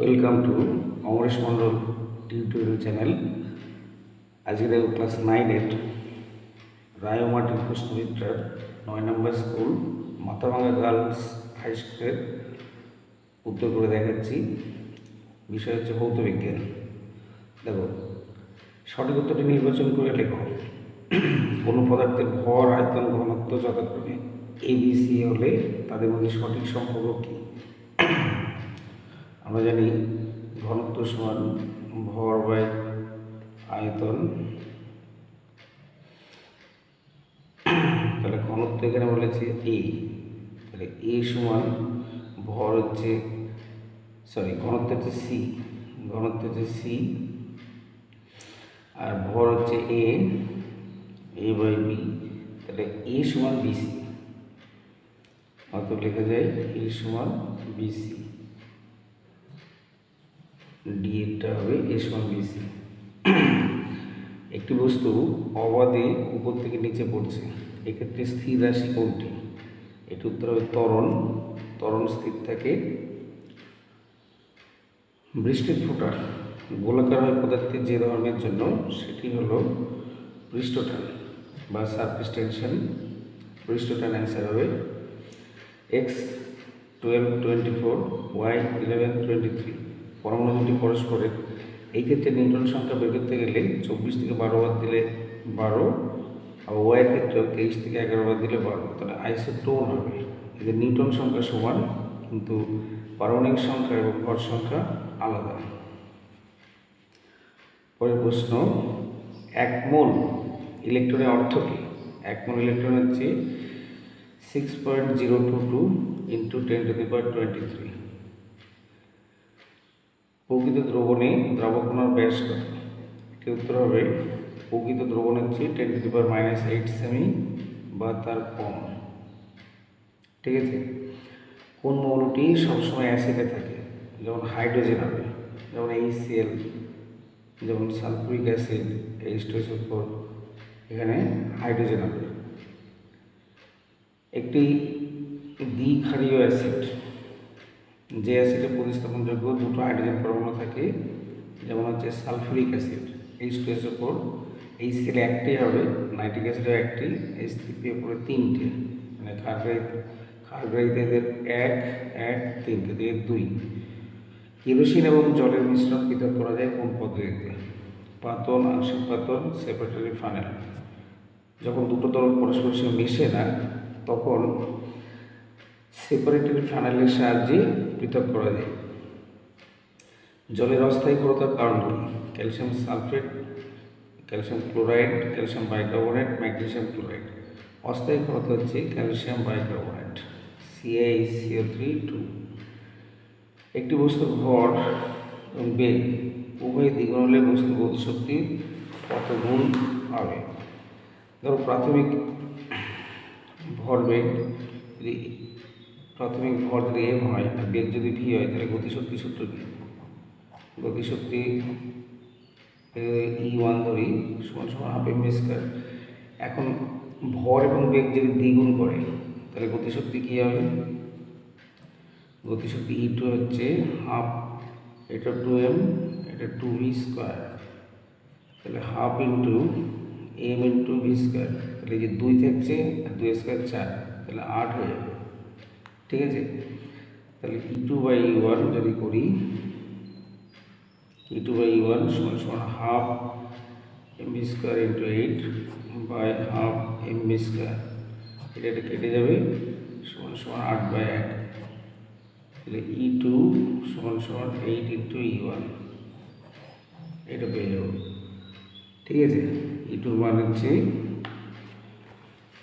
Welcome to Amaresh Mondal tutorial channel আজকে দেখো class নাইনের রায়মাটি কৃষ্ণবিদ্যার নয় নম্বর স্কুল মাথাভাঙ্গা গার্লস হাই স্কুলের উত্তর করে দেখাচ্ছি। বিষয় হচ্ছে ভৌত বিজ্ঞান। দেখো, সঠিক উত্তরটি নির্বাচন করে লেখো। কোনো পদার্থের ভর, আয়তন, ঘনত্ব যথাক্রমে এবিসি হলে তাদের মধ্যে সঠিক সম্পর্ক কী? আমরা জানি ঘনত্ব সমান ভর বাই আয়তন। তাহলে ঘনত্ব এখানে বলেছে এ তাহলে এ সমান ভর হচ্ছে সরি ঘনত্ব হচ্ছে সি ঘনত্ব হচ্ছে সি আর ভর হচ্ছে এ এ বাই বি তাহলে এ সমান বিসি অত লেখা যায় এ সমান বিসি ডি এরটা হবে এ সমান বিসি একটি বস্তু অবাধে উপর থেকে নিচে পড়ছে। এক্ষেত্রে স্থির রাশি কোনটি? এটি উত্তর হবে ত্বরণ। ত্বরণ স্থির থাকে বৃষ্টির ফোঁটা গোলাকার হয় পদার্থের যে ধর্মের জন্য, সেটি হলো পৃষ্ঠটান বা সারফেস টেনশন পৃষ্ঠটান অ্যান্সার হবে X twelve twenty four Y eleven twenty three পরমাণু দুটি পরস্পরের এই ক্ষেত্রে নিউটন সংখ্যা বের করতে গেলে চব্বিশ থেকে বারো বার দিলে বারো, আর ওয়াইয়ের ক্ষেত্রেও তেইশ থেকে এগারো বার দিলে বারো। তাহলে আইসোটোন হবে। এদের নিউটন সংখ্যা সমান, কিন্তু পারমাণবিক সংখ্যা এবং ভর সংখ্যা আলাদা। পরের প্রশ্ন, এক মোল ইলেকট্রনের অর্থ কী? এক মোল ইলেকট্রন হচ্ছে six point zero two two into ten to the power twenty three প্রকৃত দ্রবণে দ্রাবকণার ব্যাস কত? উত্তর হবে, প্রকৃত দ্রবণ হচ্ছে ten to the power minus eight semi বা তার কম ঠিক আছে? কোন মৌলটি সবসময় অ্যাসিডে থাকে? যেমন হাইড্রোজেন হবে, যেমন এইচসিএল যেমন সালফুরিক অ্যাসিড এইচ টু এখানে হাইড্রোজেন হবে। একটি দ্বিক্ষারীয় অ্যাসিড যে অ্যাসিডে প্রতিস্থাপনযোগ্য দুটো হাইড্রোজেন পরমাণু থাকে, যেমন হচ্ছে sulphuric acid H two S ওপর এই সেল একটি হবে, নাইট্রিক অ্যাসিডও একটি এইচ থ্রি ওপরে তিনটে মানে কার্বাইড এদের এক এক, তিন, কিন্তু এর দুই। কেরোসিন এবং জলের মিশ্রণ পৃথক করা যায় কোন পদ্ধতিতে? পাতন, আংশিক পাতন, সেপারেটরি ফানেল। যখন দুটো তরল পরস্পরের সঙ্গে মিশে না, তখন সেপারেটরি ফানেলের সাহায্যে পৃথক করা যায় জলের অস্থায়ী ক্ষরতার কারণ calcium sulphate, calcium chloride, calcium bicarbonate, magnesium chloride. অস্থায়ী ক্ষরতা হচ্ছে calcium bicarbonate CICO three two একটি বস্তুর ভর এবং বেগ উভয় দ্বিগুণ হলে বস্তুর গতিশক্তি কত গুণ হবে ধরো প্রাথমিক ভরবেগ যদি প্রাথমিক ভর যদি এম হয় আর বেগ যদি ভি হয়, তাহলে গতিশক্তি সূত্র কী? গতিশক্তি ই ওয়ান ধরি, সমান সমান হাফ এম স্কোয়ার এখন ভর এবং বেগ যদি দ্বিগুণ করে, তাহলে গতিশক্তি কী হবে? গতিশক্তি ই টু হচ্ছে হাফ এটা টু এম এটা টু ভি স্কোয়ার তাহলে half into M into V square তাহলে যে দুই থাকছে, আর দুই স্কোয়ার চার, তাহলে আট হয়ে যাবে। ঠিক আছে? তাহলে E two by E one যদি করি E two by E one সমান সমান half M B square into eight by half M B square এটা এটা কেটে যাবে, সমান সমান আট বাই এক। তাহলে ই টু সমান সমান এইট ইন্টু ই ওয়ান এটা পেয়ে যাব। ঠিক আছে? ই টুর মান হচ্ছে,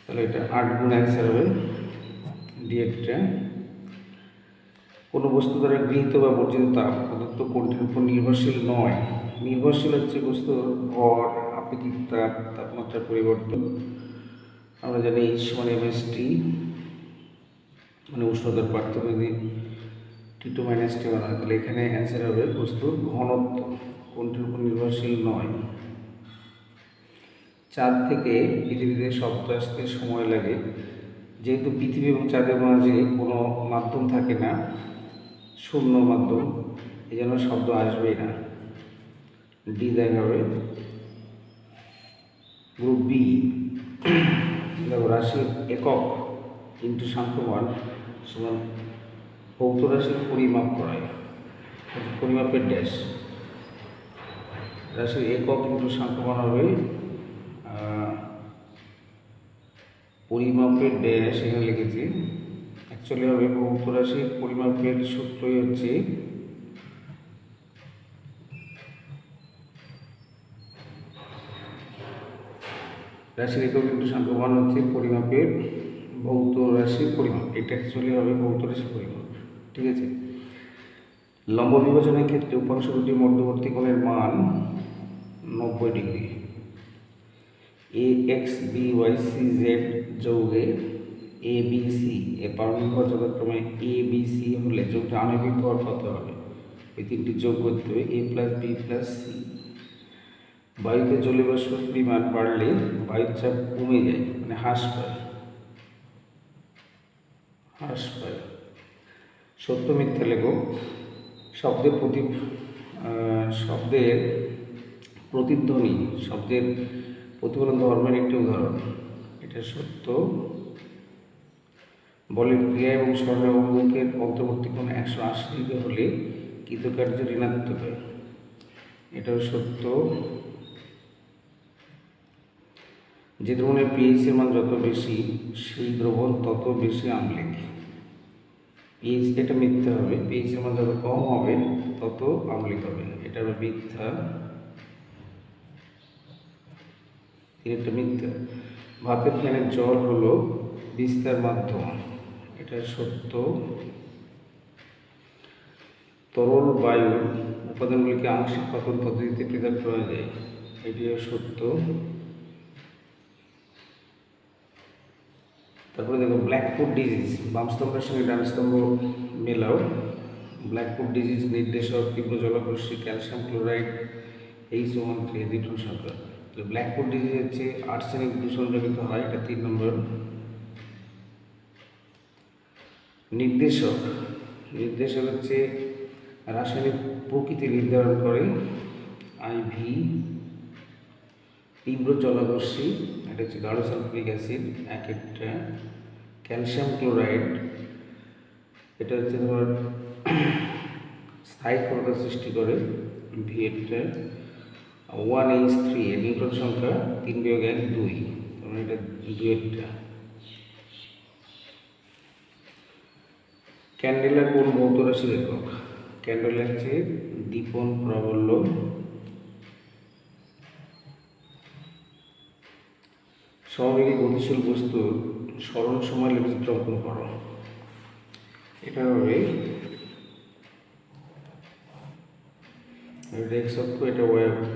তাহলে এটা আট গুণ অ্যান্সার হবে। ডিএটটা কোনো বস্তু দ্বারা গৃহীত বা বর্জিত তাপ প্রদত্ত কোনটির উপর নির্ভরশীল নয়। নির্ভরশীল হচ্ছে বস্তুর ভর, আপেক্ষিক তাপ, তাপমাত্রার পরিবর্তন। আমরা জানি এইচ সমান এম এস টি মানে উষ্ণতার পার্থক্য যদি টি টু মাইনাস টি হয়, তাহলে এখানে অ্যান্সার হবে বস্তুর ঘনত্ব। কোনটির উপর নির্ভরশীল নয়। চাঁদ থেকে পৃথিবীতে শব্দ আসতে সময় লাগে। যেহেতু পৃথিবী এবং চাঁদের মাঝে কোনো মাধ্যম থাকে না, শূন্য মাধ্যম এই জন্য শব্দ আসবেই না। ডি দেখাবে গ্রুপ বি দেখো রাশির একক ইন্টু সংখ্যমান সমান ভৌত রাশির পরিমাপ করায়, পরিমাপের ড্যাশ রাশির একক ইন্টু সংখ্যমান হবে পরিমাপের ড্যাশ এখানে লিখেছি। অ্যাকচুয়ালি হবে ভৌত রাশির পরিমাপের সূত্রই হচ্ছে রাশির একক কিন্তু সংখ্যমান হচ্ছে পরিমাপের ভৌত রাশির পরিমাপ। এটা অ্যাকচুয়ালি হবে ভৌত রাশির পরিমাপ, ঠিক আছে? লম্ব বিভাজনের ক্ষেত্রে উপাংশ দুটি মধ্যবর্তী কোণের মান নব্বই degree. A X B Y C Z যৌগে A B C A পারমাণবিক ভর যথাক্রমে এ বি সি হলে যোগটা আণবিক ভর কত হবে। এই তিনটি যোগ করতে হবে A plus B plus C বায়ুতে জলীয় বাষ্পের পরিমাণ বাড়লে বায়ুর চাপ কমে যায় মানে হ্রাস পায়। হ্রাস পায়। সত্য মিথ্যা লেখো। শব্দের প্রতি শব্দের প্রতিধ্বনি, শব্দের প্রতিফলন ধর্মের একটি উদাহরণ। এটা সত্য। বলের ক্রিয়া এবং স্বর্ণের অঙ্কের অন্তর্বর্তী কোণ একশো আশি ডিগ্রি হলে কৃতকার্য ঋণাত্মক। হয় এটাও সত্য। যে দ্রবণের পিএইচের মান যত বেশি, সেই দ্রবণ তত বেশি আম্লিক। পিএইচ এটা মিথ্যা হবে। পিএইচের মান যত কম হবে, তত আম্লিক হবে। এটা হবে মিথ্যা। তিনটা মিথ্যা। ভাতের ফ্যানের জল হলো বিস্তার মাধ্যম। এটা সত্য। তরল বায়ুর উপাদানগুলিকে আংশিক পতন পদ্ধতিতে পৃথক করা যায়। এটিও সত্য। তারপরে দেখো ব্ল্যাকফুট ডিজিজ বাম স্তম্ভের সঙ্গে ডান স্তম্ভ মেলাও। ব্ল্যাকফুট ডিজিজ নির্দেশক তীব্র জলকর্ষী ক্যালসিয়াম ক্লোরাইড এই সমান থ্রি দ্বিতীয় সংখ্যা তো ব্ল্যাকফুট ডিজিজ হচ্ছে আর্সেনিক দূষণজনিত হয়, এটা তিন নম্বর। নির্দেশক নির্দেশক হচ্ছে রাসায়নিক প্রকৃতি নির্ধারণ করে আইভি তীব্র জলাদর্শী এটা হচ্ছে গাঢ় সালফিক অ্যাসিড, এক একটা, ক্যালসিয়াম ক্লোরাইড, এটা হচ্ছে তোমার স্থায়ী ক্ষমতা সৃষ্টি করে ভিএটটা ওয়ান এইচ থ্রি নিউটন সংখ্যা তিন বিয়োগ এক, দুই। কারণ এটা দুয়েরটা ক্যান্ডেলার কোন ভৌত রাশির একক ক্যান্ডেলা হচ্ছে দীপন প্রাবল্য সমবেগে গতিশীল বস্তুর স্মরণ সময় লেখচিত্র অঙ্কন করো। এটা হবে এক্স অক্ষ এটা ওয়াই অক্ষ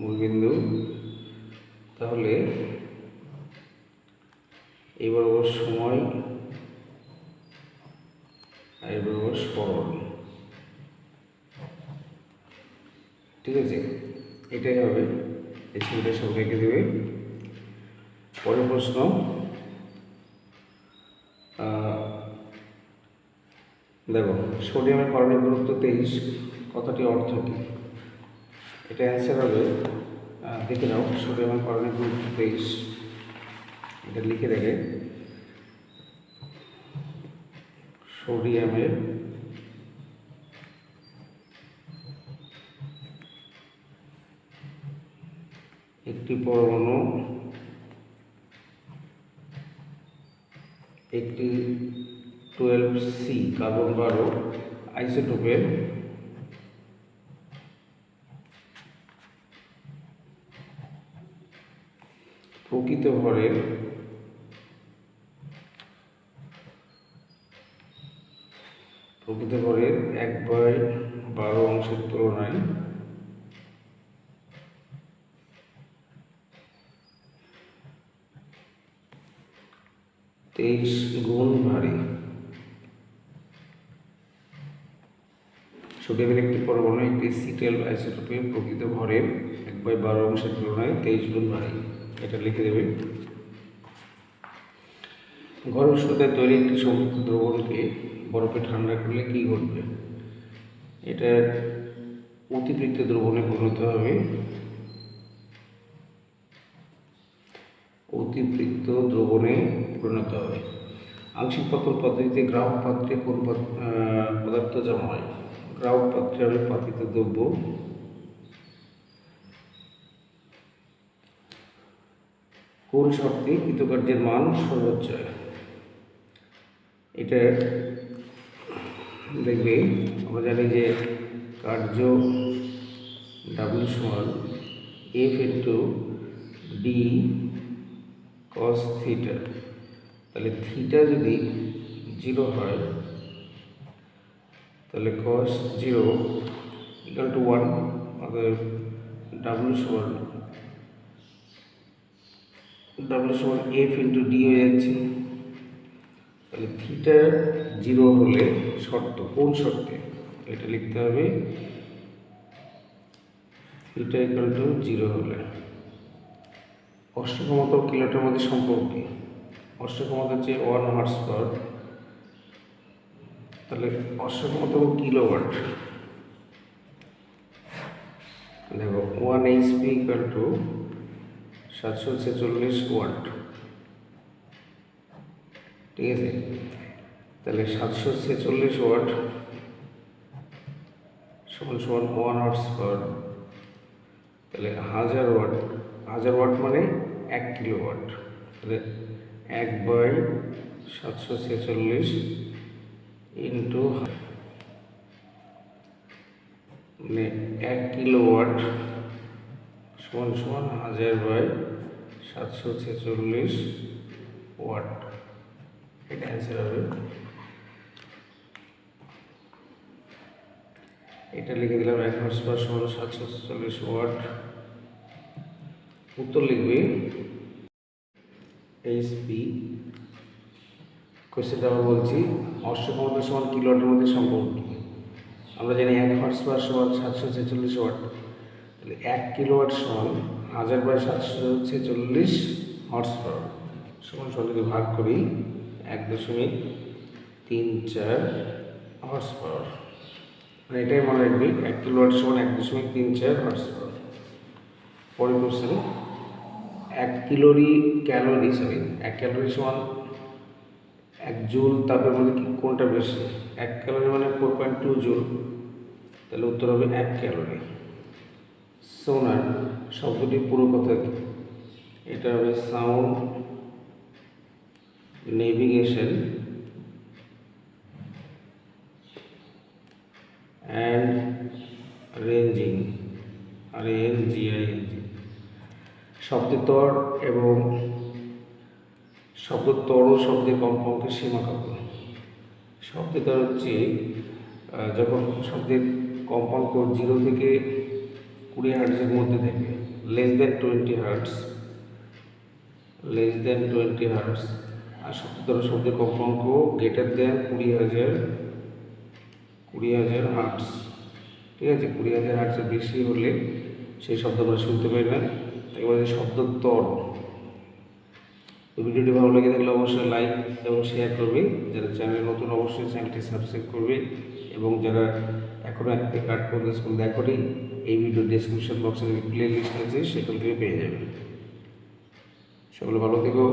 মূলবিন্দু তাহলে এবার ওর সময়, আর এবার ওর স্মরণ। ঠিক আছে? এটাই হবে। এই ছবিটা সব রেখে দেবে। পরের প্রশ্ন। দেখো সোডিয়ামের পারমাণবিক গুরুত্ব তেইশ। কথাটি অর্থ কী? এটা অ্যান্সার হবে দেখে নাও সোডিয়ামের পারমাণবিক গুরুত্ব তেইশ। এটা লিখে রেখে সোডিয়ামের একটি পরমাণু, একটি টুয়েলভ সি, কার্বন বারো, আইসোটোপের ভরের প্রকৃত ভরের এক বাই বারো অংশের তুলনায় তেইশ গুণ ভারী। সোডিয়ামের একটি পরমাণু একটি সিটেল আইসোটোপের প্রকৃত ভরের এক বাই বারো অংশের তুলনায় তেইশ গুণ ভারী। এটা লিখে দেবে। ঘর উষ্ণতায় তৈরি একটি সম্পৃক্ত দ্রবণকে বরফে ঠান্ডা করলে কী ঘটবে? এটা অতিরিক্ত দ্রবণে পরিণত হবে। অতিরিক্ত দ্রবণে পরিণত হবে। আংশিক পতন পদ্ধতিতে গ্রাহক পাত্রে কোন পদ- পদার্থ জমা হয়? গ্রাহক পাত্রে হবে পাতিত দ্রব্য কোন শর্তে কৃতকার্যের মান সর্বোচ্চ। এটা দেখবে, আমরা জানি যে কার্য ডাব্লিউ সমান F into D cos theta তাহলে থিটা যদি জিরো হয়, তাহলে cos zero equal to one অতএব ডাব্লিউ সমান ডাব্লিউ সমান এফ ইন্টু ডি হয়ে যাচ্ছে তাহলে থিটা জিরো হলে শর্ত, কোন শর্তে? এটা লিখতে হবে থিটা ইকাল টু জিরো হলে। অষ্টক্ষমতা ও কিলোটার মধ্যে সম্পর্ক কি? অষ্টক্ষমতা হচ্ছে ওয়ান হার্স পার তাহলে অষ্টক্ষমতা এবং কিলোওয়াট। দেখো ওয়ান এইচপি ইকাল টু সাতশো ছেচল্লিশ ওয়াট। ঠিক আছে? তাহলে সাতশো ছেচল্লিশ ওয়াট সমান সমান ওয়ান আওয়ার্স পার তাহলে হাজার ওয়াট হাজার ওয়াট মানে এক কিলো ওয়াট। তাহলে এক বাই সাতশো ছেচল্লিশ ইন্টু মানে এক কিলো ওয়াট সমান সমান হাজার বাই সাতশো ছেচল্লিশ ওয়াট। এটা অ্যান্সার হবে। এটা লিখে দিলাম এক হর্স পার সমান সাতশো ছেচল্লিশ ওয়াট। উত্তর লিখবে। এইচপি কোয়েশ্চেনটা আবার বলছি অষ্টক্ষমতা সমান কিলোয়াটের মধ্যে সম্পর্ক আমরা জানি এক হর্স পার সমান সাতশো ছেচল্লিশ ওয়াট। এক কিলোওয়াট সমান হাজার বাই সাতশো ছেচল্লিশ হর্স পাওয়ার। সমান সমান যদি ভাগ করি, এক দশমিক তিন চার হর্স পাওয়ার। মানে এটাই মনে রাখবি, এক কিলোওয়াট সমান এক দশমিক তিন চার হর্স পাওয়ার। পরের কোশ্চেন এক কিলোরি ক্যালোরি সরি এক ক্যালোরি সমান এক জুল তাপের মধ্যে কোনটা বেশি? এক ক্যালোরি মানে ফোর পয়েন্ট টু জুল। তাহলে উত্তর হবে এক ক্যালোরি। সোনার, শব্দটি পুরো কথা কি? এটা হবে sound navigation and ranging R N GING শব্দতর এবং শব্দতর শব্দের কম্পাঙ্কের সীমা কত? শব্দতর হচ্ছে যখন শব্দের কম্পাঙ্ক জিরো থেকে কুড়ি হার্টসের মধ্যে থাকে less than twenty hertz less than twenty hertz আর শব্দতর শব্দের কম্পাঙ্ক গ্রেটার দেন কুড়ি হাজার কুড়ি হাজার হার্টস ঠিক আছে? কুড়ি হাজার হার্টসের বেশি হলে সেই শব্দ আমরা শুনতে পাই না। তাকে বলে শব্দতর ভিডিওটি ভালো লেগে থাকলে অবশ্যই লাইক এবং শেয়ার করবে। যারা চ্যানেল নতুন অবশ্যই চ্যানেলটি সাবস্ক্রাইব করবে। এবং যারা এখনও এক থেকে আট স্কুল দেখনি এই ভিডিও ডেসক্রিপশন বক্সে প্লে লিস্ট আছে, সেখান থেকে পেয়ে যাবেন। সকলে ভালো থেকো।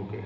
ওকে